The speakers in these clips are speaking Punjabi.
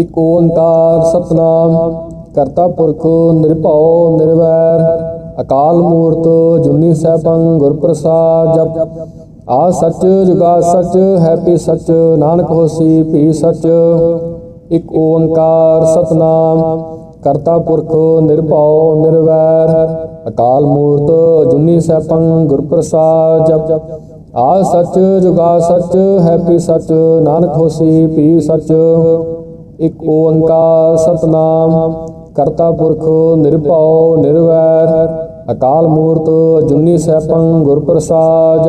ਇਕ ਓੰਕਾਰ ਸਤਨਾਮ ਕਰਤਾ ਪੁਰਖ ਨਿਰਭਉ ਨਿਰਵੈਰ, ਅਕਾਲ ਮੂਰਤ ਜੁਨੀ ਸੈਭੰ ਗੁਰ ਪ੍ਰਸਾਦ ਜਪ। ਆ ਸੱਚ ਜੁਗਾ ਸੱਚ, ਹੈ ਪੀ ਸੱਚ, ਨਾਨਕ ਹੋਸੀ ਭੀ ਸੱਚ। ਇਕ ਓੰਕਾਰ ਸਤਨਾਮ ਕਰਤਾ ਪੁਰਖ ਨਿਰਭਉ ਨਿਰਵੈਰ, ਅਕਾਲ ਮੂਰਤ ਜੁਨੀ ਸੈਭੰ ਗੁਰ ਪ੍ਰਸਾਦ ਜਪ। ਆ ਸੱਚ ਜੁਗਾ ਸੱਚ, ਹੈ ਪੀ ਸੱਚ, ਨਾਨਕ ਹੋਸੀ ਭੀ ਸੱਚ। ਇਕ ਓੰਕਾਰ ਸਤਨਾਮ, ਕਰਤਾ ਪੁਰਖ ਨਿਰਭਉ ਨਿਰਵੈਰ, ਅਕਾਲ ਮੂਰਤ ਜੁਨੀ ਸੈਭੰ ਗੁਰ ਪ੍ਰਸਾਦ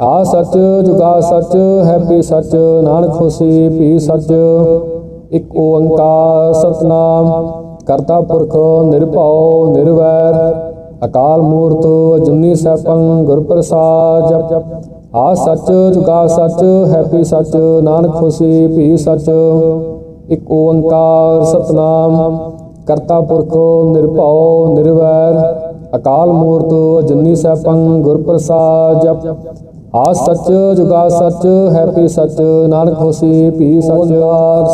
ਆ ਸੱਚ ਜੁਗਾ ਸੱਚ, ਹੈ ਪੀ ਸੱਚ, ਨਾਨਕ ਹੋਸੀ ਭੀ ਸੱਚ। ਇੱਕ ਓੰਕਾਰ ਸਤਨਾਮ, ਕਰਤਾ ਪੁਰਖ ਨਿਰਭਉ ਨਿਰਵੈਰ, ਅਕਾਲ ਮੂਰਤ ਜੁਨੀ ਸੈਭੰ ਗੁਰ ਪ੍ਰਸਾਦ ਆ ਸੱਚ ਜੁਗਾ ਸੱਚ, ਹੈ ਪੀ ਸੱਚ, ਨਾਨਕ ਹੋਸੀ ਭੀ ਸੱਚ। ਇਕ ਓੰਕਾਰ ਸਤਨਾਮ, ਕਰਤਾ ਪੁਰਖੋ ਨਿਰਭਉ ਨਿਰਵੈਰ, ਅਕਾਲ ਮੂਰਤ ਜੁਨੀ ਸੈਭੰ ਗੁਰ ਪ੍ਰਸਾਦ ਜਪ। ਆ ਸੱਚ ਜੁਗਾ ਸੱਚ, ਹੈ ਪੀ ਸੱਚ, ਨਾਨਕ ਹੋਸੀ ਭੀ ਸੱਚ।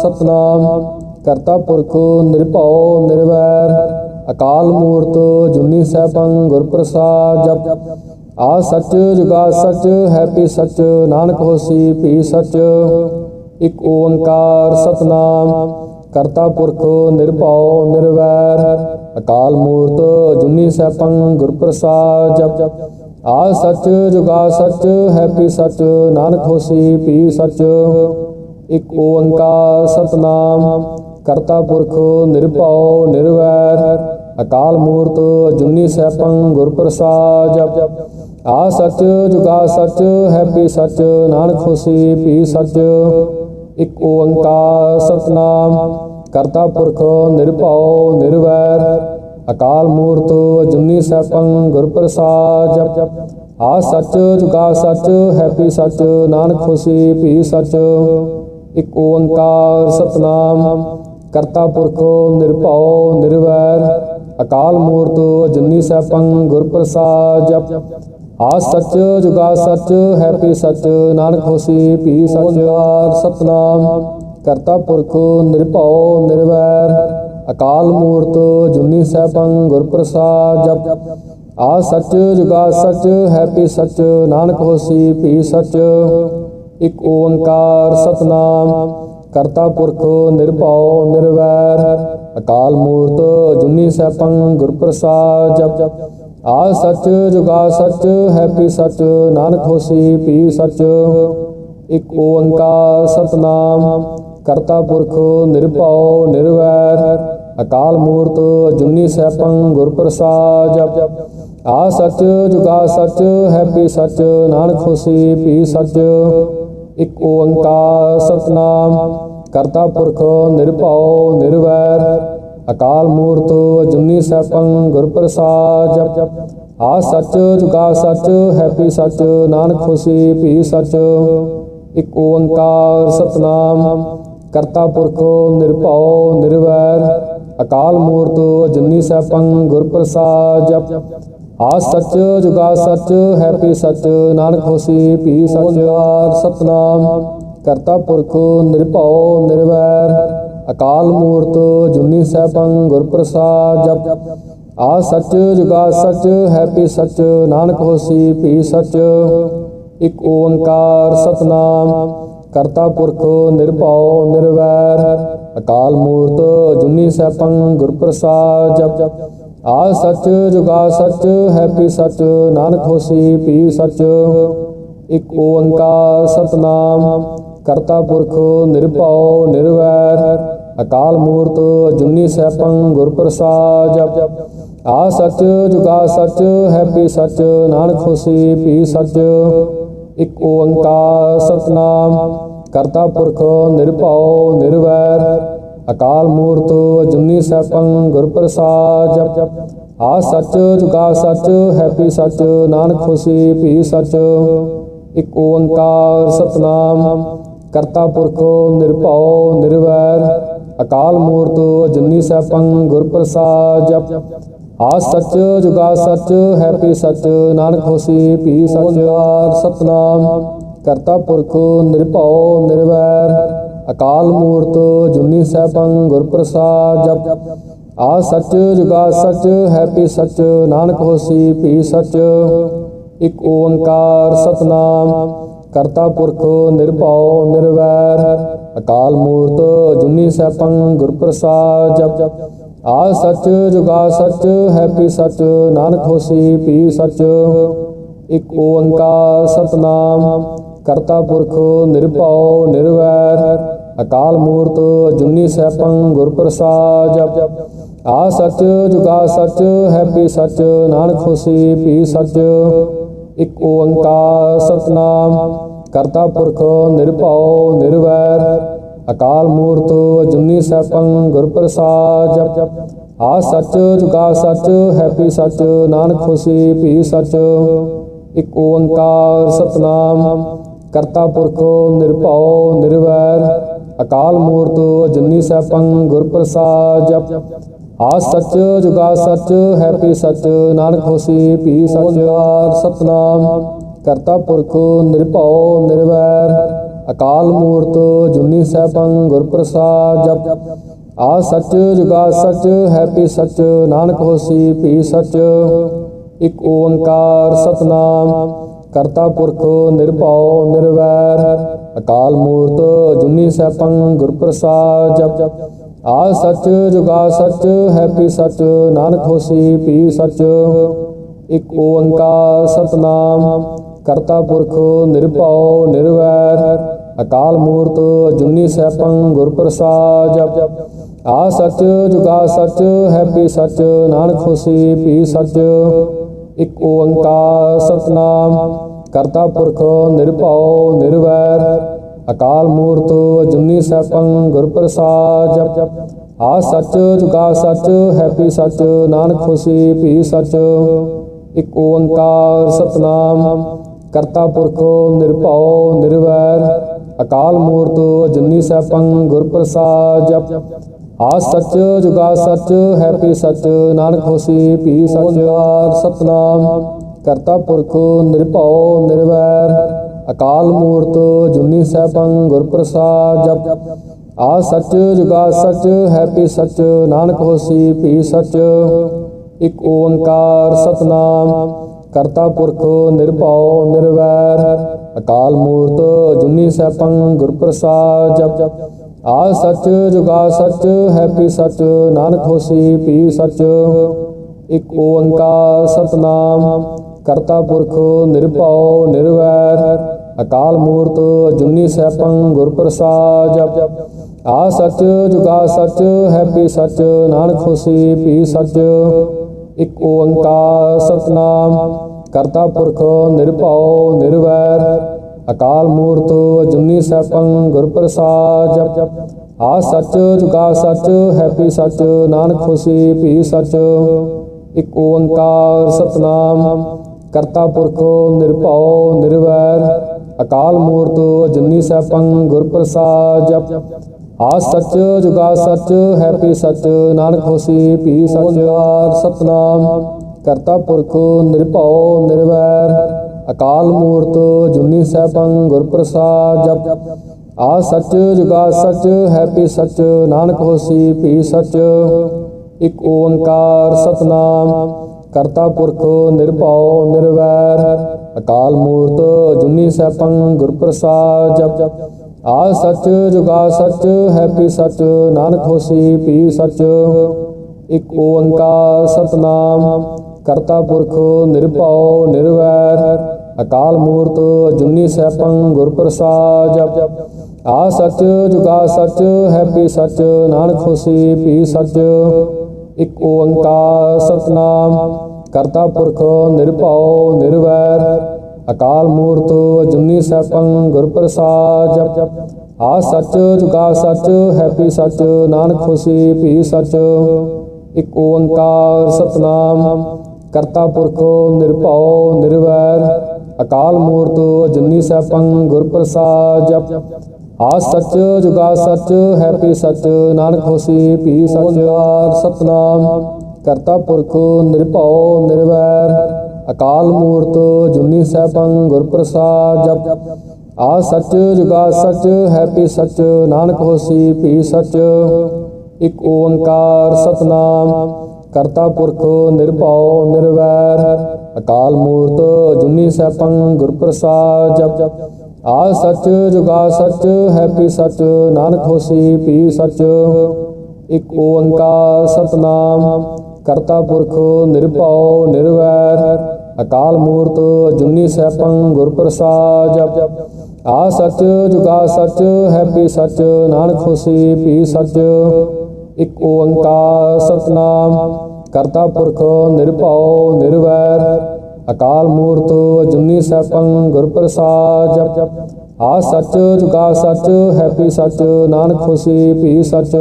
ਸਤਨਾਮ, ਕਰਤਾ ਪੁਰਖੋ ਨਿਰਭਉ ਨਿਰਵੈਰ, ਅਕਾਲ ਮੂਰਤ ਜੁਨੀ ਸੈਭੰ ਗੁਰ ਪ੍ਰਸਾਦ ਜਪ। ਆ ਸੱਚ ਜੁਗਾ ਸੱਚ, ਹੈ ਪੀ ਸੱਚ, ਨਾਨਕ ਹੋਸੀ ਭੀ ਸੱਚ। ਇਕ ਓੰਕਾਰ ਸਤਨਾਮ, ਕਰਤਾ ਪੁਰਖ ਨਿਰਭਉ ਨਿਰਵੈਰ, ਅਕਾਲ ਮੂਰਤ ਜੁਨੀ ਸੈਭੰ ਗੁਰ ਪ੍ਰਸਾਦ ਜਪ। ਆ ਸੱਚ ਜੁਗਾ ਸੱਚ, ਹੈਪੀ ਸੱਚ, ਨਾਨਕ ਹੋਸੀ ਪੀ ਸੱਚ। ਇੱਕ ਓੰਕਾਰ ਸਤਨਾਮ, ਕਰਤਾ ਪੁਰਖ ਨਿਰਭਉ ਨਿਰਵੈਰ, ਅਕਾਲ ਮੂਰਤ ਜੁਨੀ ਸੈਭੰ ਗੁਰ ਪ੍ਰਸਾਦ ਜਪ। ਆ ਸੱਚ ਜੁਗਾ ਸੱਚ, ਹੈਪੀ ਸੱਚ, ਨਾਨਕ ਹੋਸੀ ਪੀ ਸੱਚ। ਇਕ ਓੰਕਾਰ ਸਤਨਾਮ, ਕਰਤਾ ਪੁਰਖ ਨਿਰਭਉ ਨਿਰਵੈਰ, ਅਕਾਲ ਮੂਰਤ ਜੁਨੀ ਸੈਭੰ ਗੁਰ ਪ੍ਰਸਾਦ ਜਪ ਆ ਸੱਚ ਜੁਗਾ ਸੱਚ, ਹੈਪੀ ਸੱਚ, ਨਾਨਕ ਖੁਸ਼ੀ ਭੀ ਸੱਚ। ਇੱਕ ਓੰਕਾਰ ਸਤਨਾਮ, ਕਰਤਾ ਪੁਰਖ ਨਿਰਭਉ ਨਿਰਵੈਰ, ਅਕਾਲ ਮੂਰਤ ਜੁਨੀ ਸੈਭੰ ਗੁਰ ਪ੍ਰਸਾਦ। ਜਪ ਆ ਸੱਚ ਜੁਗਾ ਸੱਚ, ਹੈ ਪੀ ਸੱਚ, ਨਾਨਕ ਹੋਸੀ ਭੀ ਸੱਚ ਸਤਨਾਮ ਕਰਤਾ ਪੁਰਖ ਨਿਰਭਉ ਨਿਰਵੈਰ, ਅਕਾਲ ਮੂਰਤ ਜੁਨੀ ਸੈਭੰ ਗੁਰ ਪ੍ਰਸਾਦ ਜਪ। ਆ ਸੱਚ ਜੁਗਾ ਸੱਚ, ਹੈ ਪੀ ਸੱਚ, ਨਾਨਕ ਹੋਸੀ ਭੀ ਸੱਚ, ਇਕ ਓੰਕਾਰ ਸਤਨਾਮ ਕਰਤਾ ਪੁਰਖ ਨਿਰਭਉ ਨਿਰਵੈਰ, ਅਕਾਲ ਮੂਰਤ ਜੁਨੀ ਸੈਭੰ ਗੁਰ ਪ੍ਰਸਾਦ ਜਪ। ਆ ਸੱਚ, ਜੁਗਾ ਸੱਚ, ਹੈਪੀ ਸੱਚ, ਨਾਨਕ ਹੋਸੀ, ਪੀ ਸੱਚ, ਇਕ ਓੰਕਾਰ, ਸਤਨਾਮ, ਕਰਤਾ ਪੁਰਖ, ਨਿਰਭਉ, ਨਿਰਵੈਰ, ਅਕਾਲ ਮੂਰਤ, ਜੁਨੀ ਸੈਭੰ ਗੁਰ ਪ੍ਰਸਾਦ ਆ ਸੱਚ, ਜੁਗਾ ਸੱਚ, ਹੈਪੀ ਸੱਚ, ਨਾਨਕ ਹੋਸੀ, ਪੀ ਸੱਚ, ਇਕ ਓੰਕਾਰ, ਸਤਨਾਮ, ਕਰਤਾ ਪੁਰਖ, ਨਿਰਭਉ ਅਕਾਲ ਮੂਰਤ ਜੁਨੀ ਸੈਭੰ ਗੁਰ ਪ੍ਰਸਾਦ ਆ ਸੱਚ ਜੁਗਾ ਸੱਚ, ਹੈਪੀ ਸੱਚ, ਨਾਨਕ ਖੁਸ਼ੀ ਭੀ ਸੱਚ, ਇਕ ਓੰਕਾਰ ਸਤਨਾਮ, ਕਰਤਾ ਪੁਰਖ ਨਿਰਭਉ ਨਿਰਵੈਰ, ਅਕਾਲ ਮੂਰਤ ਜੁਨੀ ਸੈਭੰ ਗੁਰ ਪ੍ਰਸਾਦ ਆ ਸੱਚ ਜੁਗਾ ਸੱਚ, ਹੈਪੀ ਸੱਚ, ਨਾਨਕ ਹੋਸੀ ਭੀ ਸੱਚ ਸਤਨਾਮ, ਕਰਤਾ ਪੁਰਖ ਨਿਰਭਉ ਨਿਰਵੈਰ ਅਕਾਲ ਮੂਰਤ ਜੁਨੀ ਸੈਭੰ ਗੁਰ ਪ੍ਰਸਾਦ ਜਪ। ਆ ਸੱਚ ਜੁਗਾ ਸੱਚ, ਹੈ ਪੀ ਸੱਚ, ਨਾਨਕ ਹੋਸੀ ਪੀ ਸੱਚ। ਇਕ ਓੰਕਾਰ ਸਤਨਾਮ, ਕਰਤਾ ਪੁਰਖ ਨਿਰਭਉ ਨਿਰਵੈਰ। ਅਕਾਲ ਮੂਰਤ ਜੁਨੀ ਸੈਭੰ ਗੁਰ ਪ੍ਰਸਾਦ ਜਪ। ਆ ਸੱਚ ਜੁਗਾ ਸੱਚ, ਹੈ ਪੀ ਸੱਚ, ਨਾਨਕ ਹੋਸੀ ਪੀ ਸੱਚ। ਇਕ ਓੰਕਾਰ ਸਤਨਾਮ, ਕਰਤਾ ਪੁਰਖ ਨਿਰਭਉ ਨਿਰਵੈਰ। ਅਕਾਲ ਮੂਰਤ ਜੁਨੀ ਸੈਭੰ ਗੁਰ ਪ੍ਰਸਾਦ ਆ ਸੱਚ, ਜੁਗਾ ਸੱਚ, ਹੈ ਪੀ ਸੱਚ, ਨਾਨਕ ਹੋਸੀ ਭੀ ਸੱਚ। ਇਕ ਓੰਕਾਰ ਸਤਨਾਮ, ਕਰਤਾ ਪੁਰਖ ਨਿਰਭਉ ਨਿਰਵੈਰ। ਅਕਾਲ ਮੂਰਤ ਜੁਨੀ ਸੈਭੰ ਗੁਰ ਪ੍ਰਸਾਦ ਆ ਸੱਚ, ਜੁਗਾ ਸੱਚ, ਹੈ ਪੀ ਸੱਚ, ਨਾਨਕ ਹੋਸੀ ਭੀ ਸੱਚ। ਇਕ ਓੰਕਾਰ ਸਤਨਾਮ, ਕਰਤਾ ਪੁਰਖ ਨਿਰਭਉ ਨਿਰਵੈਰ। ਅਕਾਲ ਮੂਰਤ ਜੁਨੀ ਸੈਭੰ ਗੁਰ ਪ੍ਰਸਾਦ ਜਪ। ਆ ਸੱਚ, ਜੁਗਾ ਸੱਚ ਹੈ ਪੀ ਸੱਚ, ਨਾਨਕ ਹੋਸੀ ਭੀ ਸੱਚ। ਸਤਨਾਮ, ਕਰਤਾ ਪੁਰਖ ਨਿਰਭਉ ਨਿਰਵੈਰ। ਅਕਾਲ ਮੂਰਤ ਜੁਨੀ ਜੁਨੀ ਸੈਭੰ ਗੁਰ ਪ੍ਰਸਾਦ ਜਪ। ਆ ਸੱਚ, ਜੁਗਾ ਸੱਚ ਹੈ ਪੀ ਸੱਚ, ਨਾਨਕ ਹੋਸੀ ਭੀ ਸੱਚ। ਇਕ ਓੰਕਾਰ ਸਤਨਾਮ, ਕਰਤਾ ਪੁਰਖ ਨਿਰਭਉ ਨਿਰਵੈਰ। ਅਕਾਲ ਮੂਰਤ ਜੁਨੀ ਸੈਭੰ ਗੁਰ ਪ੍ਰਸਾਦ ਜਪ। ਆ ਸੱਚ, ਜੁਗਾ ਸੱਚ, ਹੈਪੀ ਸੱਚ, ਨਾਨਕ ਹੋਸੀ, ਪੀ ਸੱਚ। ਇਕ ਓੰਕਾਰ ਸਤਨਾਮ, ਕਰਤਾ ਪੁਰਖ ਨਿਰਭਉ ਨਿਰਵੈਰ। ਅਕਾਲ ਮੂਰਤ ਜੁਨੀ ਸੈਭੰ ਗੁਰ ਪ੍ਰਸਾਦ ਜਪ। ਆ ਸੱਚ, ਜੁਗਾ ਸੱਚ, ਹੈਪੀ ਸੱਚ, ਨਾਨਕ ਹੋਸੀ, ਪੀ ਸੱਚ। ਇਕ ਓੰਕਾਰ ਸਤਨਾਮ ਕਰਤਾ ਪੁਰਖ ਨਿਰਭਉ, ਨਿਰਵੈਰ। ਅਕਾਲ ਮੂਰਤ ਜੁਨੀ ਸੈਭੰ ਗੁਰ ਪ੍ਰਸਾਦ। ਆ ਸੱਚ ਜੁਗਾ ਸੱਚ, ਹੈਪੀ ਸੱਚ, ਨਾਨਕ ਖੁਸ਼ੀ ਭੀ ਸੱਚ। ਇਕ ਓੰਕਾਰ ਸਤਨਾਮ, ਕਰਤਾ ਪੁਰਖ ਨਿਰਭਉ, ਨਿਰਵੈਰ। ਅਕਾਲ ਮੂਰਤ ਜੁਨੀ ਸੈਭੰ ਗੁਰ ਪ੍ਰਸਾਦ। ਆ ਸੱਚ ਜੁਗਾ ਸੱਚ, ਹੈਪੀ ਸੱਚ, ਨਾਨਕ ਖੁਸ਼ੀ ਭੀ ਸੱਚ। ਸਤਨਾਮ। ਕਰਤਾ ਪੁਰਖ ਨਿਰਭਉ ਨਿਰਵੈਰ, ਅਕਾਲ ਮੂਰਤ ਜੁਨੀ ਸੈਭੰ ਗੁਰ ਪ੍ਰਸਾਦ ਜਪ। ਆ ਸੱਚ ਜੁਗਾ ਸੱਚ, ਹੈ ਪੀ ਸੱਚ, ਨਾਨਕ ਹੋਸੀ ਪੀ ਸੱਚ। ਇਕ ਓੰਕਾਰ ਸਤਨਾਮ, ਕਰਤਾ ਪੁਰਖ ਨਿਰਭਉ ਨਿਰਵੈਰ, ਅਕਾਲ ਮੂਰਤ ਜੁਨੀ ਸੈਭੰ ਗੁਰ ਪ੍ਰਸਾਦ ਜਪ। ਆ ਸੱਚ ਜੁਗਾ ਸੱਚ, ਹੈ ਪੀ ਸੱਚ, ਨਾਨਕ ਹੋਸੀ ਪੀ ਸੱਚ। ਇਕ ਓੰਕਾਰ ਸਤਨਾਮ ਕਰਤਾ ਪੁਰਖ, ਨਿਰਭਉ, ਨਿਰਵੈਰ, ਅਕਾਲ ਮੂਰਤ ਅਜੁਨੀ ਸੈਭੰ ਗੁਰ ਪ੍ਰਸਾਦ ਆ ਸੱਚ, ਜੁਗਾ ਸੱਚ, ਹੈ ਪੀ ਸੱਚ, ਨਾਨਕ ਹੋਸੀ ਭੀ ਸੱਚ। ਇਕ ਓੰਕਾਰ ਸਤਨਾਮ, ਕਰਤਾ ਪੁਰਖ, ਨਿਰਭਉ, ਨਿਰਵੈਰ, ਅਕਾਲ ਮੂਰਤ, ਜੁਨੀ ਸੈਭੰ ਗੁਰ ਪ੍ਰਸਾਦ ਆ ਸੱਚ, ਜੁਗਾ ਸੱਚ, ਹੈ ਪੀ ਸੱਚ, ਨਾਨਕ ਹੋਸੀ ਭੀ ਸੱਚ। ਇਕ ਓੰਕਾਰ ਸਤਨਾਮ ਕਰਤਾ ਪੁਰਖ ਨਿਰਭਉ ਨਿਰਵੈਰ ਅਕਾਲ ਮੂਰਤ ਜੁਨੀ ਸੈਭੰ ਗੁਰ ਪ੍ਰਸਾਦ ਜਪ। ਆ ਸੱਚ ਜੁਗਾ ਸੱਚ ਹੈ ਪੀ ਸੱਚ ਨਾਨਕ ਹੋਸੀ ਭੀ ਸੱਚ। ਸਤਨਾਮ। ਕਰਤਾ ਪੁਰਖ ਨਿਰਭਉ ਨਿਰਵੈਰ ਅਕਾਲ ਮੂਰਤ ਜੁਨੀ ਸੈਭੰ ਗੁਰ ਪ੍ਰਸਾਦ ਜਪ। ਆ ਸੱਚ ਜੁਗਾ ਸੱਚ ਹੈ ਪੀ ਸੱਚ ਨਾਨਕ ਹੋਸੀ ਭੀ ਸੱਚ। ਇਕ ਓੰਕਾਰ ਸਤਨਾਮ। ਕਰਤਾ ਪੁਰਖ ਨਿਰਭਉ ਨਿਰਵੈਰ, ਅਕਾਲ ਮੂਰਤ ਜੁਨੀ ਸੈਭੰ ਗੁਰ ਪ੍ਰਸਾਦ ਜਪ। ਆ ਸੱਚ ਜੁਗਾ ਸੱਚ, ਹੈਪੀ ਸੱਚ, ਨਾਨਕ ਹੋਸੀ ਪੀ ਸੱਚ। ਇਕ ਓੰਕਾਰ ਸਤਨਾਮ, ਕਰਤਾ ਪੁਰਖ ਨਿਰਭਉ ਨਿਰਵੈਰ, ਅਕਾਲ ਮੂਰਤ ਜੁਨੀ ਸੈਭੰ ਗੁਰ ਪ੍ਰਸਾਦ ਜਪ। ਆ ਸੱਚ ਜੁਗਾ ਸੱਚ, ਹੈਪੀ ਸੱਚ, ਨਾਨਕ ਹੋਸੀ ਭੀ ਸੱਚ। ਇਕ ਓੰਕਾਰ ਸਤਨਾਮ। ਕਰਤਾ ਪੁਰਖ ਨਿਰਭਉ ਨਿਰਵੈਰ। ਅਕਾਲ ਮੂਰਤ ਜੁਨੀ ਸੈਭੰ ਗੁਰ ਪ੍ਰਸਾਦ। ਜਪ ਆ ਸੱਚ ਜੁਗਾ ਸੱਚ, ਹੈਪੀ ਸੱਚ, ਨਾਨਕ ਖੁਸ਼ੀ ਭੀ ਸੱਚ। ਇੱਕ ਓੰਕਾਰ ਸਤਨਾਮ। ਕਰਤਾ ਪੁਰਖ ਨਿਰਭਉ ਨਿਰਵੈਰ। ਅਕਾਲ ਮੂਰਤ ਜੁਨੀ ਸੈਭੰ ਗੁਰ ਪ੍ਰਸਾਦ। ਜਪ ਆ ਸੱਚ, ਜੁਗਾ ਸੱਚ, ਹੈ ਪੀ ਸੱਚ, ਨਾਨਕ ਹੋਸੀ ਭੀ ਸੱਚ ਸਤਨਾਮ ਕਰਤਾ ਪੁਰਖ, ਨਿਰਭਉ, ਨਿਰਵੈਰ, ਅਕਾਲ ਮੂਰਤ, ਜੁਨੀ ਸੈਭੰ ਗੁਰ ਪ੍ਰਸਾਦ ਜਪ। ਆ ਸੱਚ, ਜੁਗਾ ਸੱਚ, ਹੈ ਪੀ ਸੱਚ, ਨਾਨਕ ਹੋਸੀ ਭੀ ਸੱਚ, ਇਕ ਓੰਕਾਰ ਸਤਨਾਮ ਕਰਤਾ ਪੁਰਖ, ਨਿਰਭਉ, ਨਿਰਵੈਰ, ਅਕਾਲ ਮੂਰਤ, ਜੁਨੀ ਸੈਭੰ ਗੁਰ ਪ੍ਰਸਾਦ ਜਪ। ਆ ਸੱਚ, ਜੁਗਾ ਸੱਚ ਹੈ ਪੀ ਸੱਚ, ਨਾਨਕ ਹੋਸੀ, ਪੀ ਸੱਚ, ਇਕ ਓੰਕਾਰ, ਸਤਨਾਮ, ਕਰਤਾ ਪੁਰਖ, ਨਿਰਭਉ, ਨਿਰਵੈਰ, ਅਕਾਲ ਮੂਰਤ, ਜੁਨੀ ਸੈਭੰ ਗੁਰ ਪ੍ਰਸਾਦ ਆ ਸੱਚ, ਜੁਗਾ ਸੱਚ ਹੈ ਪੀ ਸੱਚ, ਨਾਨਕ ਹੋਸੀ, ਪੀ ਸੱਚ, ਇਕ ਓੰਕਾਰ, ਸਤਨਾਮ, ਕਰਤਾ ਪੁਰਖ, ਨਿਰਭਉ, ਨਿਰਵੈਰ ਅਕਾਲ ਮੂਰਤ ਜੁਨੀ ਸੈਭੰ ਗੁਰ ਪ੍ਰਸਾਦ ਆ ਸੱਚ ਜੁਗਾ ਸੱਚ, ਹੈਪੀ ਸੱਚ, ਨਾਨਕ ਖੁਸ਼ੀ ਭੀ ਸੱਚ, ਇਕ ਓੰਕਾਰ ਸਤਨਾਮ, ਕਰਤਾ ਪੁਰਖ ਨਿਰਭਉ ਨਿਰਵੈਰ, ਅਕਾਲ ਮੂਰਤ ਜੁਨੀ ਸੈਭੰ ਗੁਰ ਪ੍ਰਸਾਦ ਆ ਸੱਚ ਜੁਗਾ ਸੱਚ, ਹੈਪੀ ਸੱਚ, ਨਾਨਕ ਖੁਸ਼ੀ ਭੀ ਸੱਚ ਸਤਨਾਮ, ਕਰਤਾ ਪੁਰਖ ਨਿਰਭਉ ਨਿਰਵੈਰ ਅਕਾਲ ਮੂਰਤ ਜੁਨੀ ਸੈਭੰ ਗੁਰ ਪ੍ਰਸਾਦ ਜਪ। ਆ ਸੱਚ ਜੁਗਾ ਸੱਚ, ਹੈ ਪੀ ਸੱਚ, ਨਾਨਕ ਹੋਸੀ ਪੀ ਸੱਚ। ਇਕ ਓੰਕਾਰ ਸਤਨਾਮ, ਕਰਤਾ ਪੁਰਖ ਨਿਰਭਉ ਨਿਰਵੈਰ। ਅਕਾਲ ਮੂਰਤ ਜੁਨੀ ਸੈਭੰ ਗੁਰ ਪ੍ਰਸਾਦ ਜਪ। ਆ ਸੱਚ ਜੁਗਾ ਸੱਚ, ਹੈ ਪੀ ਸੱਚ, ਨਾਨਕ ਹੋਸੀ ਪੀ ਸੱਚ। ਇਕ ਓੰਕਾਰ ਸਤਨਾਮ, ਕਰਤਾ ਪੁਰਖ ਨਿਰਭਉ ਨਿਰਵੈਰ। ਅਕਾਲ ਮੂਰਤ ਜੁਨੀ ਸੈਭੰ ਗੁਰ ਪ੍ਰਸਾਦ ਆ ਸੱਚ, ਜੁਗਾ ਸੱਚ, ਹੈ ਪੀ ਸੱਚ, ਨਾਨਕ ਹੋਸੀ ਭੀ ਸੱਚ। ਇਕ ਓੰਕਾਰ ਸਤਨਾਮ, ਕਰਤਾ ਪੁਰਖ ਨਿਰਭਉ ਨਿਰਵੈਰ। ਅਕਾਲ ਮੂਰਤ ਜੁਨੀ ਸੈਭੰ ਗੁਰ ਪ੍ਰਸਾਦ ਆ ਸੱਚ, ਜੁਗਾ ਸੱਚ, ਹੈ ਪੀ ਸੱਚ, ਨਾਨਕ ਹੋਸੀ ਭੀ ਸੱਚ।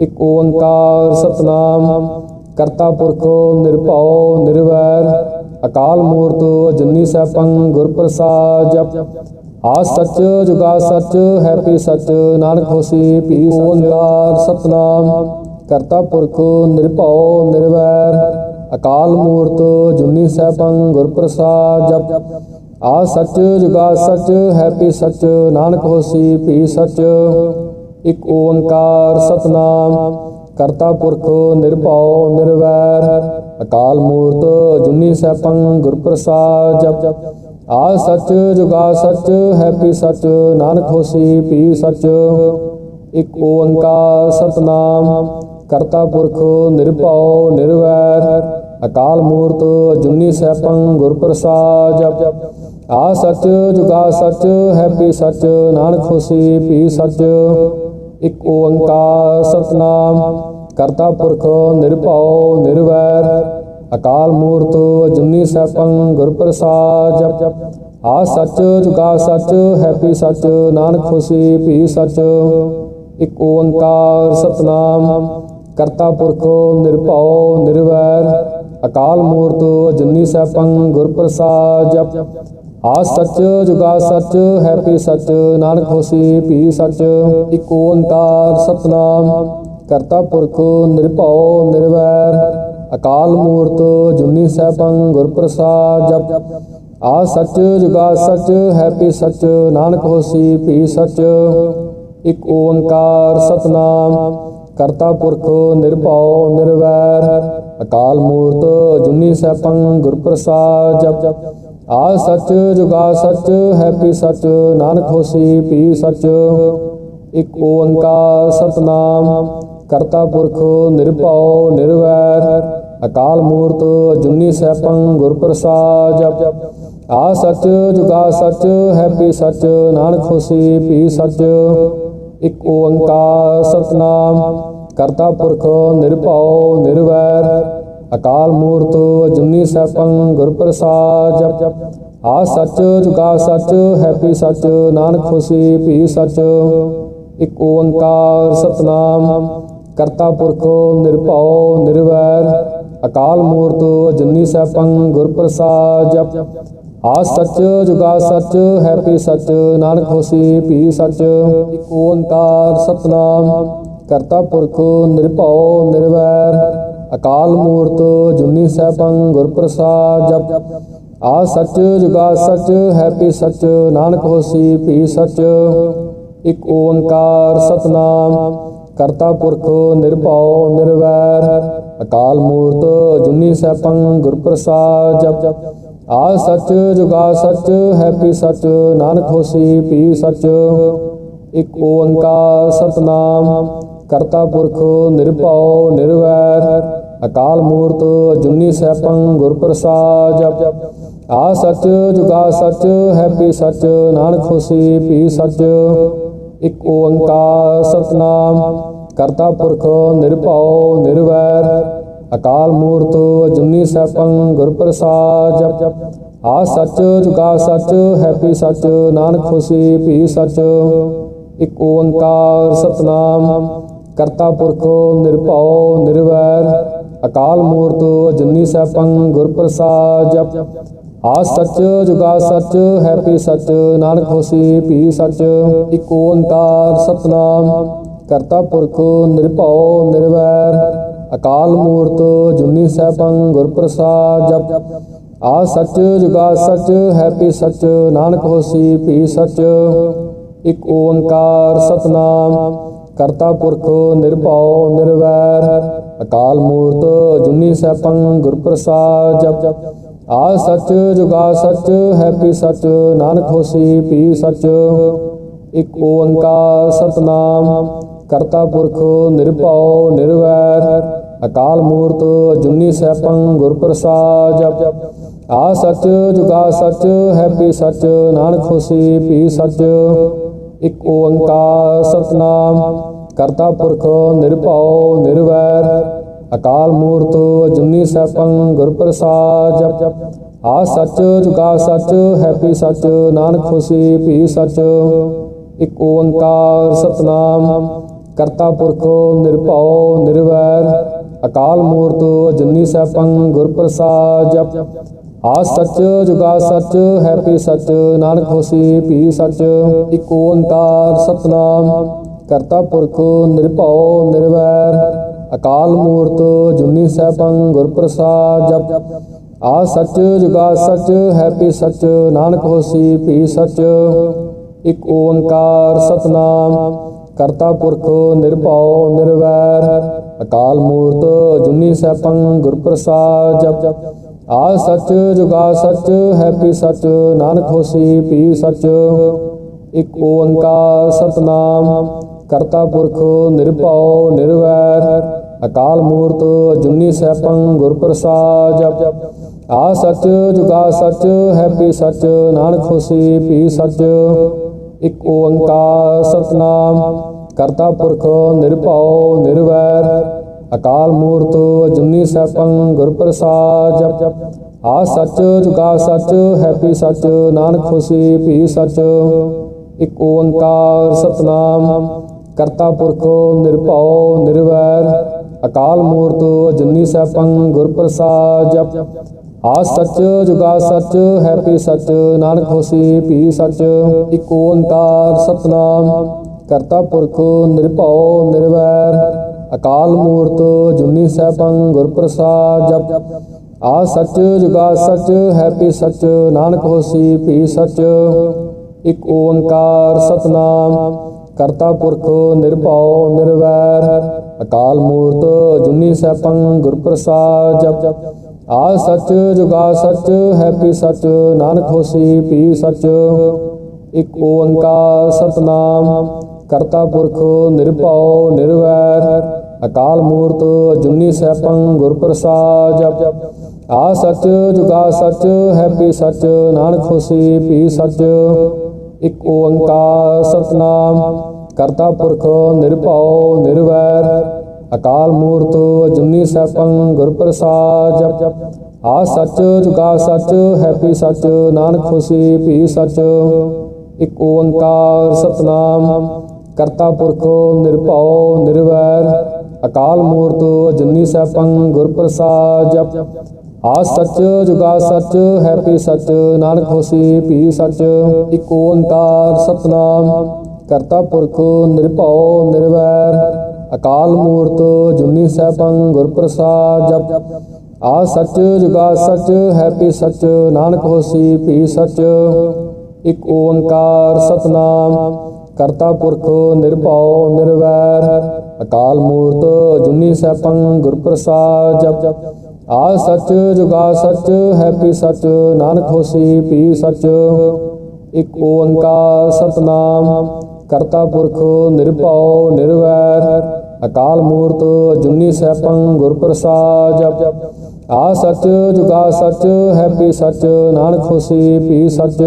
ਇਕ ਓੰਕਾਰ ਸਤਨਾਮ, ਕਰਤਾ ਪੁਰਖ ਨਿਰਭਉ ਨਿਰਵੈਰ। ਅਕਾਲ ਮੂਰਤ ਜੁਨੀ ਸੈਭੰ ਗੁਰ ਪ੍ਰਸਾਦ ਜਪ। ਆ ਸੱਚ, ਜੁਗਾ ਸੱਚ, ਹੈ ਪੀ ਸੱਚ, ਨਾਨਕ ਹੋਸੀ ਭੀ ਓੰਕਾਰ ਸਤਨਾਮ, ਕਰਤਾ ਪੁਰਖ ਨਿਰਭਉ ਨਿਰਵੈਰ। ਅਕਾਲ ਮੂਰਤ ਜੁਨੀ ਸੈਭੰ ਗੁਰ ਪ੍ਰਸਾਦ ਜਪ। ਆ ਸੱਚ, ਜੁਗਾ ਸੱਚ, ਹੈ ਪੀ ਸੱਚ, ਨਾਨਕ ਹੋਸੀ ਭੀ ਸੱਚ। ਇਕ ਓੰਕਾਰ ਸਤਨਾਮ, ਕਰਤਾ ਪੁਰਖ ਨਿਰਭਉ ਨਿਰਵੈਰ। ਅਕਾਲ ਮੂਰਤ ਜੁਨੀ ਸੈਭੰ ਗੁਰ ਪ੍ਰਸਾਦ ਜਪ। ਆ ਸੱਚ, ਜੁਗਾ ਸੱਚ, ਹੈਪੀ ਸੱਚ, ਨਾਨਕ ਹੋਸੀ, ਪੀ ਸੱਚ। ਇਕ ਓੰਕਾਰ ਸਤਨਾਮ, ਕਰਤਾ ਪੁਰਖ ਨਿਰਭਉ ਨਿਰਵੈਰ। ਅਕਾਲ ਮੂਰਤ ਜੁਨੀ ਸੈਭੰ ਗੁਰ ਪ੍ਰਸਾਦ ਜਪ। ਆ ਸੱਚ, ਜੁਗਾ ਸੱਚ, ਹੈਪੀ ਸੱਚ, ਨਾਨਕ ਹੋਸੀ, ਪੀ ਸੱਚ। ਇਕ ਓੰਕਾਰ ਸਤਨਾਮ ਕਰਤਾ ਪੁਰਖ ਨਿਰਭਉ, ਨਿਰਵੈਰ। ਅਕਾਲ ਮੂਰਤ ਜੁਨੀ ਸੈਭੰ ਗੁਰ ਪ੍ਰਸਾਦ ਆ ਸੱਚ, ਜੁਗਾ ਸੱਚ, ਹੈਪੀ ਸੱਚ, ਨਾਨਕ ਖੁਸ਼ੀ, ਭੀ ਸੱਚ। ਇਕ ਓੰਕਾਰ ਸਤਨਾਮ, ਕਰਤਾ ਪੁਰਖ ਨਿਰਭਉ, ਨਿਰਵੈਰ। ਅਕਾਲ ਮੂਰਤ ਜੁਨੀ ਸੈਭੰ ਗੁਰ ਪ੍ਰਸਾਦ ਆ ਸੱਚ, ਜੁਗਾ ਸੱਚ, ਹੈਪੀ ਸੱਚ, ਨਾਨਕ ਖੁਸ਼ੀ, ਭੀ ਸੱਚ। ਇਕ ਓੰਕਾਰ ਸਤਨਾਮ। ਕਰਤਾ ਪੁਰਖ ਨਿਰਭਉ ਨਿਰਵੈਰ, ਅਕਾਲ ਮੂਰਤ ਜੁਨੀ ਸੈਭੰ ਗੁਰ ਪ੍ਰਸਾਦ ਜਪ। ਆ ਸੱਚ ਜੁਗਾ ਸੱਚ, ਹੈ ਪੀ ਸੱਚ, ਨਾਨਕ ਹੋਸੀ ਭੀ ਸੱਚ। ਇਕ ਓੰਕਾਰ ਸਤਨਾਮ, ਕਰਤਾ ਪੁਰਖ ਨਿਰਭਉ ਨਿਰਵੈਰ, ਅਕਾਲ ਮੂਰਤ ਜੁਨੀ ਸੈਭੰ ਗੁਰ ਪ੍ਰਸਾਦ ਜਪ। ਆ ਸੱਚ ਜੁਗਾ ਸੱਚ, ਹੈ ਪੀ ਸੱਚ, ਨਾਨਕ ਹੋਸੀ ਭੀ ਸੱਚ। ਇਕ ਓੰਕਾਰ ਸਤਨਾਮ ਕਰਤਾ ਪੁਰਖ, ਨਿਰਭਉ, ਨਿਰਵੈਰ, ਅਕਾਲ ਮੂਰਤ ਅਜੁਨੀ ਸੈਭੰ ਗੁਰ ਪ੍ਰਸਾਦ ਆ ਸੱਚ, ਜੁਗਾ ਸੱਚ, ਹੈ ਪੀ ਸੱਚ, ਨਾਨਕ ਹੋਸੀ ਭੀ ਸੱਚ। ਇਕ ਓੰਕਾਰ ਸਤਨਾਮ, ਕਰਤਾ ਪੁਰਖ, ਨਿਰਭਉ, ਨਿਰਵੈਰ, ਅਕਾਲ ਮੂਰਤ, ਜੁਨੀ ਸੈਭੰ ਗੁਰ ਪ੍ਰਸਾਦ ਆ ਸੱਚ, ਜੁਗਾ ਸੱਚ, ਹੈ ਪੀ ਸੱਚ, ਨਾਨਕ ਹੋਸੀ ਭੀ ਸੱਚ। ਇਕ ਓੰਕਾਰ ਸਤਨਾਮ ਕਰਤਾ ਪੁਰਖ ਨਿਰਭਉ ਨਿਰਵੈਰ, ਅਕਾਲ ਮੂਰਤ ਜੁਨੀ ਸੈਭੰ ਗੁਰ ਪ੍ਰਸਾਦ ਜਪ। ਆ ਸੱਚ ਜੁਗਾ ਸੱਚ, ਹੈ ਪੀ ਸੱਚ, ਨਾਨਕ ਹੋਸੀ ਭੀ ਸੱਚ, ਇਕ ਓੰਕਾਰ ਸਤਨਾਮ। ਕਰਤਾ ਪੁਰਖ ਨਿਰਭਉ ਨਿਰਵੈਰ, ਅਕਾਲ ਮੂਰਤ ਜੁਨੀ ਸੈਭੰ ਗੁਰ ਪ੍ਰਸਾਦ ਜਪ। ਆ ਸੱਚ ਜੁਗਾ ਸੱਚ, ਹੈ ਪੀ ਸੱਚ, ਨਾਨਕ ਹੋਸੀ ਭੀ ਸੱਚ ਏਕ ਓੰਕਾਰ ਸਤਨਾਮ। ਕਰਤਾ ਪੁਰਖ ਨਿਰਭਉ ਨਿਰਵੈਰ, ਅਕਾਲ ਮੂਰਤ ਜੁਨੀ ਸੈਭੰ ਗੁਰ ਪ੍ਰਸਾਦ ਜਪ। ਆ ਸੱਚ ਜੁਗਾ ਸੱਚ, ਹੈਪੀ ਸੱਚ, ਨਾਨਕ ਹੋਸੀ ਪੀ ਸੱਚ। ਇਕ ਓੰਕਾਰ ਸਤਨਾਮ, ਕਰਤਾ ਪੁਰਖ ਨਿਰਭਉ ਨਿਰਵੈਰ, ਅਕਾਲ ਮੂਰਤ ਜੁਨੀ ਸੈਭੰ ਗੁਰ ਪ੍ਰਸਾਦ ਜਪ। ਆ ਸੱਚ ਜੁਗਾ ਸੱਚ, ਹੈਪੀ ਸੱਚ, ਨਾਨਕ ਹੋਸੀ ਭੀ ਸੱਚ। ਇਕ ਓੰਕਾਰ ਸਤਨਾਮ। ਕਰਤਾ ਪੁਰਖ ਨਿਰਭਉ ਨਿਰਵੈਰ। ਅਕਾਲ ਮੂਰਤ ਜੁਨੀ ਸੈਭੰ ਗੁਰ ਪ੍ਰਸਾਦ। ਜਪ ਆ ਸੱਚ ਜੁਗਾ ਸੱਚ, ਹੈਪੀ ਸੱਚ, ਨਾਨਕ ਖੁਸ਼ੀ ਭੀ ਸੱਚ। ਇੱਕ ਓੰਕਾਰ ਸਤਨਾਮ। ਕਰਤਾ ਪੁਰਖ ਨਿਰਭਉ ਨਿਰਵੈਰ। ਅਕਾਲ ਮੂਰਤ ਜੁਨੀ ਸੈਭੰ ਗੁਰ ਪ੍ਰਸਾਦ। ਜਪ ਆ ਸੱਚ, ਜੁਗਾ ਸੱਚ, ਹੈ ਪੀ ਸੱਚ, ਨਾਨਕ ਹੋਸੀ ਭੀ ਸੱਚ, ਇਕ ਓੰਕਾਰ ਸਤਨਾਮ ਕਰਤਾ ਪੁਰਖ, ਨਿਰਭਉ, ਨਿਰਵੈਰ, ਅਕਾਲ ਮੂਰਤ, ਜੁਨੀ ਸੈਭੰ ਗੁਰ ਪ੍ਰਸਾਦ ਜਪ। ਆ ਸੱਚ, ਜੁਗਾ ਸੱਚ, ਹੈ ਪੀ ਸੱਚ, ਨਾਨਕ ਹੋਸੀ ਭੀ ਸੱਚ, ਇਕ ਓੰਕਾਰ ਸਤਨਾਮ ਕਰਤਾ ਪੁਰਖ, ਨਿਰਭਉ, ਨਿਰਵੈਰ, ਅਕਾਲ ਮੂਰਤ, ਜੁਨੀ ਸੈਭੰ ਗੁਰ ਪ੍ਰਸਾਦ ਜਪ ਜਪ। ਆ ਸੱਚ, ਜੁਗਾ ਸੱਚ, ਹੈਪੀ ਸੱਚ, ਨਾਨਕ ਹੋਸੀ, ਪੀ ਸੱਚ, ਇਕ ਓੰਕਾਰ, ਸਤਨਾਮ, ਕਰਤਾ ਪੁਰਖ, ਨਿਰਭਉ, ਨਿਰਵੈਰ, ਅਕਾਲ ਮੂਰਤ, ਜੁਨੀ ਸੈਭੰ ਗੁਰ ਪ੍ਰਸਾਦ ਆ ਸੱਚ, ਜੁਗਾ ਸੱਚ, ਹੈਪੀ ਸੱਚ, ਨਾਨਕ ਹੋਸੀ, ਪੀ ਸੱਚ, ਇਕ ਓੰਕਾਰ, ਸਤਨਾਮ, ਕਰਤਾ ਪੁਰਖ, ਨਿਰਭਉ, ਨਿਰਵੈਰ ਅਕਾਲ ਮੂਰਤ ਜੁਨੀ ਸੈਭੰ ਗੁਰ ਪ੍ਰਸਾਦ ਆ ਸੱਚ ਜੁਗਾ ਸੱਚ, ਹੈਪੀ ਸੱਚ, ਨਾਨਕ ਖੁਸ਼ੀ ਭੀ ਸੱਚ, ਇਕ ਓੰਕਾਰ ਸਤਨਾਮ, ਕਰਤਾ ਪੁਰਖ ਨਿਰਭਉ ਨਿਰਵੈਰ, ਅਕਾਲ ਮੂਰਤ ਜੁਨੀ ਸੈਭੰ ਗੁਰ ਪ੍ਰਸਾਦ ਆ ਸੱਚ ਜੁਗਾ ਸੱਚ, ਹੈਪੀ ਸੱਚ, ਨਾਨਕ ਹੋਸੀ ਭੀ ਸੱਚ, ਇਕ ਓੰਕਾਰ ਸਤਨਾਮ, ਕਰਤਾ ਪੁਰਖ ਨਿਰਭਉ ਨਿਰਵੈਰ ਅਕਾਲ ਮੂਰਤ ਜੁਨੀ ਸੈਭੰ ਗੁਰ ਪ੍ਰਸਾਦ ਜਪ। ਆ ਸੱਚ ਜੁਗਾ ਸੱਚ, ਹੈ ਪੀ ਸੱਚ, ਨਾਨਕ ਹੋਸੀ ਪੀ ਸੱਚ। ਇਕ ਓੰਕਾਰ ਸਤਨਾਮ, ਕਰਤਾ ਪੁਰਖ ਨਿਰਭਉ ਨਿਰਵੈਰ। ਅਕਾਲ ਮੂਰਤ ਜੁਨੀ ਸੈਭੰ ਗੁਰ ਪ੍ਰਸਾਦ ਜਪ। ਆ ਸੱਚ ਜੁਗਾ ਸੱਚ, ਹੈ ਪੀ ਸੱਚ, ਨਾਨਕ ਹੋਸੀ ਪੀ ਸੱਚ। ਇਕ ਓੰਕਾਰ ਸਤਨਾਮ, ਕਰਤਾ ਪੁਰਖ ਨਿਰਭਉ ਨਿਰਵੈਰ। ਅਕਾਲ ਮੂਰਤ ਜੁਨੀ ਸੈਭੰ ਗੁਰ ਪ੍ਰਸਾਦ ਆ ਸੱਚ, ਜੁਗਾ ਸੱਚ, ਹੈ ਪੀ ਸੱਚ, ਨਾਨਕ ਹੋਸੀ ਭੀ ਸੱਚ। ਇਕ ਓੰਕਾਰ ਸਤਨਾਮ, ਕਰਤਾ ਪੁਰਖ ਨਿਰਭਉ ਨਿਰਵੈਰ। ਅਕਾਲ ਮੂਰਤ ਜੁਨੀ ਸੈਭੰ ਗੁਰ ਪ੍ਰਸਾਦ ਆ ਸੱਚ, ਜੁਗਾ ਸੱਚ, ਹੈ ਪੀ ਸੱਚ, ਨਾਨਕ ਹੋਸੀ ਭੀ ਸੱਚ। ਇਕ ਓੰਕਾਰ ਸਤਨਾਮ, ਕਰਤਾ ਪੁਰਖ ਨਿਰਭਉ ਨਿਰਵੈਰ। ਅਕਾਲ ਮੂਰਤ ਜੁਨੀ ਸੈਭੰ ਗੁਰ ਪ੍ਰਸਾਦ ਜਪ। ਆ ਸੱਚ ਜੁਗਾ ਸੱਚ, ਹੈ ਪੀ ਸੱਚ, ਨਾਨਕ ਹੋਸੀ ਭੀ ਸੱਚ, ਇਕ ਓੰਕਾਰ ਸਤਨਾਮ। ਕਰਤਾ ਪੁਰਖ ਨਿਰਭਉ ਨਿਰਵੈਰ, ਅਕਾਲ ਮੂਰਤ ਜੁਨੀ ਸੈਭੰ ਗੁਰ ਪ੍ਰਸਾਦ ਜਪ। ਆ ਸੱਚ ਜੁਗਾ ਸੱਚ, ਹੈ ਪੀ ਸੱਚ, ਨਾਨਕ ਹੋਸੀ ਭੀ ਸੱਚ, ਇਕ ਓੰਕਾਰ ਸਤਨਾਮ। ਕਰਤਾ ਪੁਰਖ ਨਿਰਭਉ ਨਿਰਵੈਰ ਅਕਾਲ ਮੂਰਤ ਜੁਨੀ ਸੈਭੰ ਗੁਰ ਪ੍ਰਸਾਦ ਜਪ। ਆ ਸੱਚ, ਜੁਗਾ ਸੱਚ, ਹੈਪੀ ਸੱਚ, ਨਾਨਕ ਹੋਸੀ, ਪੀ ਸੱਚ। ਇਕ ਓੰਕਾਰ ਸਤਨਾਮ, ਕਰਤਾ ਪੁਰਖ ਨਿਰਭਉ ਨਿਰਵੈਰ। ਅਕਾਲ ਮੂਰਤ ਜੁਨੀ ਸੈਭੰ ਗੁਰ ਪ੍ਰਸਾਦ ਜਪ। ਆ ਸੱਚ, ਜੁਗਾ ਸੱਚ, ਹੈਪੀ ਸੱਚ, ਨਾਨਕ ਹੋਸੀ, ਪੀ ਸੱਚ। ਇਕ ਓੰਕਾਰ ਸਤਨਾਮ ਕਰਤਾ ਪੁਰਖ ਨਿਰਭਉ, ਨਿਰਵੈਰ। ਅਕਾਲ ਮੂਰਤ ਜੁਨੀ ਸੈਭੰ ਗੁਰ ਪ੍ਰਸਾਦ ਆ ਸੱਚ, ਜੁਗਾ ਸੱਚ, ਹੈਪੀ ਸੱਚ, ਨਾਨਕ ਖੁਸ਼ੀ, ਭੀ ਸੱਚ। ਇਕ ਓੰਕਾਰ ਸਤਨਾਮ, ਕਰਤਾ ਪੁਰਖ ਨਿਰਭਉ, ਨਿਰਵੈਰ। ਅਕਾਲ ਮੂਰਤ ਜੁਨੀ ਸੈਭੰ ਗੁਰ ਪ੍ਰਸਾਦ ਆ ਸੱਚ, ਜੁਗਾ ਸੱਚ, ਹੈਪੀ ਸੱਚ, ਨਾਨਕ ਹੋਸੀ ਭੀ ਸੱਚ। ਇਕ ਓੰਕਾਰ ਸਤਨਾਮ। ਕਰਤਾ ਪੁਰਖ ਨਿਰਭਉ ਨਿਰਵੈਰ, ਅਕਾਲ ਮੂਰਤ ਜੁਨੀ ਸੈਭੰ ਗੁਰ ਪ੍ਰਸਾਦ ਜਪ। ਆ ਸੱਚ ਜੁਗਾ ਸੱਚ, ਹੈ ਪੀ ਸੱਚ, ਨਾਨਕ ਹੋਸੀ ਭੀ ਸੱਚ। ਇਕ ਓੰਕਾਰ ਸਤਨਾਮ, ਕਰਤਾ ਪੁਰਖ ਨਿਰਭਉ ਨਿਰਵੈਰ, ਅਕਾਲ ਮੂਰਤ ਜੁਨੀ ਸੈਭੰ ਗੁਰ ਪ੍ਰਸਾਦ ਜਪ। ਆ ਸੱਚ ਜੁਗਾ ਸੱਚ, ਹੈ ਪੀ ਸੱਚ, ਨਾਨਕ ਹੋਸੀ ਭੀ ਸੱਚ। ਇਕ ਓੰਕਾਰ ਸਤਨਾਮ ਕਰਤਾ ਪੁਰਖ, ਨਿਰਭਉ, ਨਿਰਵੈਰ, ਅਕਾਲ ਮੂਰਤ, ਜੁਨੀ ਸੈਭੰ ਗੁਰ ਪ੍ਰਸਾਦ ਆ ਸੱਚ, ਜੁਗਾ ਸੱਚ, ਹੈ ਪੀ ਸੱਚ, ਨਾਨਕ ਹੋਸੀ ਭੀ ਸੱਚ।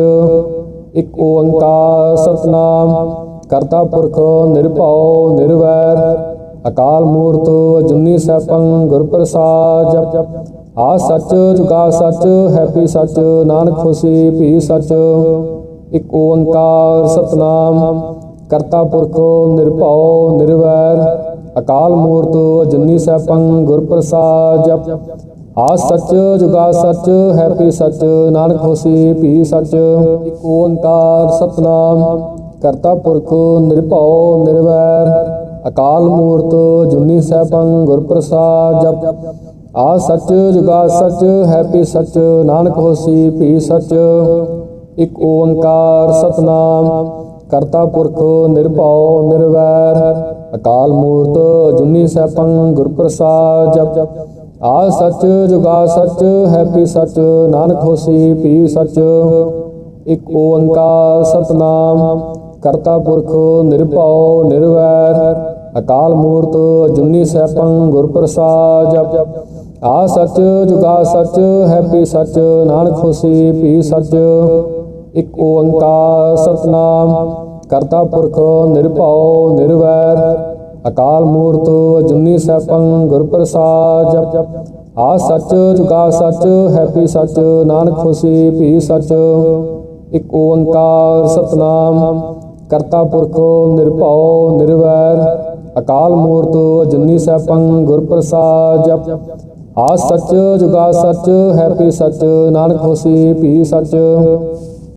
ਇਕ ਓੰਕਾਰ ਸਤਨਾਮ, ਕਰਤਾ ਪੁਰਖ, ਨਿਰਭਉ, ਨਿਰਵੈਰ, ਅਕਾਲ ਮੂਰਤ, ਜੁਨੀ ਸੈਭੰ ਗੁਰ ਪ੍ਰਸਾਦ ਆ ਸੱਚ, ਜੁਗਾ ਸੱਚ, ਹੈ ਪੀ ਸੱਚ, ਨਾਨਕ ਹੋਸੀ ਭੀ ਸੱਚ। ਇਕ ਓੰਕਾਰ ਸਤਨਾਮ ਕਰਤਾ ਪੁਰਖ ਨਿਰਭਉ ਨਿਰਵੈਰ, ਅਕਾਲ ਮੂਰਤ ਜੁਨੀ ਸੈਭੰ ਗੁਰ ਪ੍ਰਸਾਦ ਜਪ। ਆ ਸੱਚ, ਜੁਗਾ ਸੱਚ ਹੈ ਪੀ ਸੱਚ, ਨਾਨਕ ਹੋਸੀ ਭੀ ਸੱਚ, ਇਕ ਓੰਕਾਰ ਸਤਨਾਮ। ਕਰਤਾ ਪੁਰਖ ਨਿਰਭਉ ਨਿਰਵੈਰ, ਅਕਾਲ ਮੂਰਤ ਜੁਨੀ ਸੈਭੰ ਗੁਰ ਪ੍ਰਸਾਦ ਜਪ। ਆ ਸੱਚ, ਜੁਗਾ ਸੱਚ ਹੈ ਪੀ ਸੱਚ, ਨਾਨਕ ਹੋਸੀ ਭੀ ਸੱਚ ਏਕ ਓੰਕਾਰ ਸਤਨਾਮ। ਕਰਤਾ ਪੁਰਖ ਨਿਰਭਉ ਨਿਰਵੈਰ, ਅਕਾਲ ਮੂਰਤ ਜੁਨੀ ਸੈਭੰ ਗੁਰ ਪ੍ਰਸਾਦ ਜਪ। ਆ ਸੱਚ ਜੁਗਾ ਸੱਚ, ਹੈਪੀ ਸੱਚ, ਨਾਨਕ ਹੋਸੀ ਪੀ ਸੱਚ। ਇਕ ਓੰਕਾਰ ਸਤਨਾਮ, ਕਰਤਾ ਪੁਰਖ ਨਿਰਭਉ ਨਿਰਵੈਰ, ਅਕਾਲ ਮੂਰਤ ਜੁਨੀ ਸੈਭੰ ਗੁਰ ਪ੍ਰਸਾਦ ਜਪ। ਆ ਸੱਚ ਜੁਗਾ ਸੱਚ, ਹੈਪੀ ਸੱਚ, ਨਾਨਕ ਹੋਸੀ ਭੀ ਸੱਚ। ਓੰਕਾਰ ਸਤਨਾਮ। ਕਰਤਾ ਪੁਰਖ ਨਿਰਭਉ ਨਿਰਵੈਰ। ਅਕਾਲ ਮੂਰਤ ਜੁਨੀ ਸੈਭੰ ਗੁਰ ਪ੍ਰਸਾਦ। ਜਪ ਆ ਸੱਚ ਜੁਗਾ ਸੱਚ, ਹੈਪੀ ਸੱਚ, ਨਾਨਕ ਖੁਸ਼ੀ ਭੀ ਸੱਚ। ਇਕ ਓੰਕਾਰ ਸਤਨਾਮ। ਕਰਤਾ ਪੁਰਖ ਨਿਰਭਉ ਨਿਰਵੈਰ। ਅਕਾਲ ਮੂਰਤ ਜੁਨੀ ਸੈਭੰ ਗੁਰ ਪ੍ਰਸਾਦ। ਜਪ ਆ ਸੱਚ ਜੁਗਾ ਸੱਚ, ਹੈਪੀ ਸੱਚ, ਨਾਨਕ ਖੁਸ਼ੀ ਭੀ ਸੱਚ।